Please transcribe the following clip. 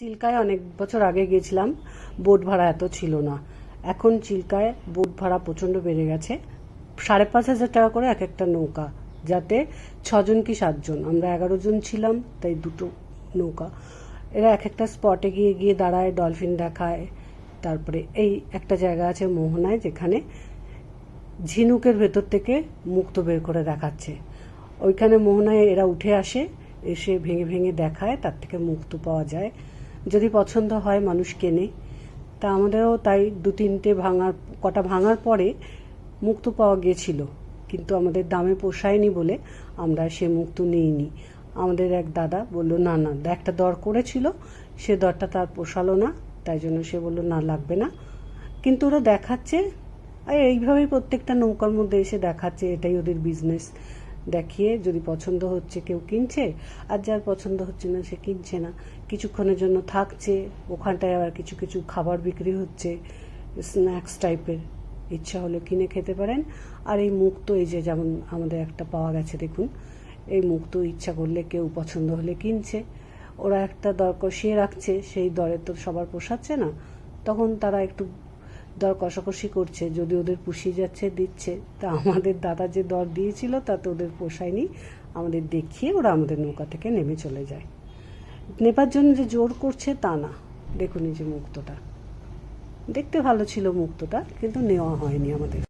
চিল্কায় অনেক বছর আগে গিয়েছিলাম, বোট ভাড়া এত ছিল না। এখন চিল্কায় বোট ভাড়া প্রচণ্ড বেড়ে গেছে। সাড়ে পাঁচ হাজার টাকা করে এক একটা নৌকা, যাতে ছজন কি সাতজন। আমরা এগারো জন ছিলাম, তাই দুটো নৌকা। এরা এক একটা স্পটে গিয়ে গিয়ে দাঁড়ায় ডলফিন দেখায়। তারপরে এই একটা জায়গা আছে মোহনায়, যেখানে ঝিনুকের ভেতর থেকে মুক্ত বের করে দেখাচ্ছে। ওইখানে মোহনায় এরা উঠে আসে, এসে ভেঙে ভেঙে দেখায়, তার থেকে মুক্ত পাওয়া যায়। যদি পছন্দ হয় মানুষ কেনে, তা আমাদেরও তাই দু তিনটে ভাঙার, কটা ভাঙার পরে মুক্ত পাওয়া গিয়েছিল। কিন্তু আমাদের দামে পোষায়নি বলে আমরা সে মুক্ত নিইনি। আমাদের এক দাদা বলল, না না, একটা দর করেছিল, সে দরটা তার পোষালো না, তাই জন্য সে বলল, না, লাগবে না। কিন্তু ওরা দেখাচ্ছে, আর এইভাবেই প্রত্যেকটা নৌকার মধ্যে এসে দেখাচ্ছে, এটাই ওদের বিজনেস দেখিয়ে যদি পছন্দ হচ্ছে কেউ কিনছে, আর যার পছন্দ হচ্ছে না সে কিনছে না। কিছুক্ষণের জন্য থাকছে, ওখানটায় আবার কিছু কিছু খাবার বিক্রি হচ্ছে স্ন্যাক্স টাইপের ইচ্ছা হলে কিনে খেতে পারেন। আর এই মুক্ত, এই যে যেমন আমাদের একটা পাওয়া গেছে, দেখুন, এই মুক্ত ইচ্ছা করলে কেউ পছন্দ হলে কিনছে। ওরা একটা দর কষিয়ে রাখছে, সেই দরে তো সবার পোষাচ্ছে না। তখন তারা একটু দর কষাকষি করছে, যদি ওদের পুষিয়ে যাচ্ছে, দিচ্ছে। তা আমাদের দাদা যে দর দিয়েছিল, তাতে ওদের পোষায়নি। আমাদের দেখিয়ে ওরা আমাদের নৌকা থেকে নেমে চলে যায়। নেপার জন্য যে জোর করছে, তা না। দেখুন এই যে মুক্তটা। দেখতে ভালো ছিল মুক্তটা, কিন্তু নেওয়া হয়নি আমাদের।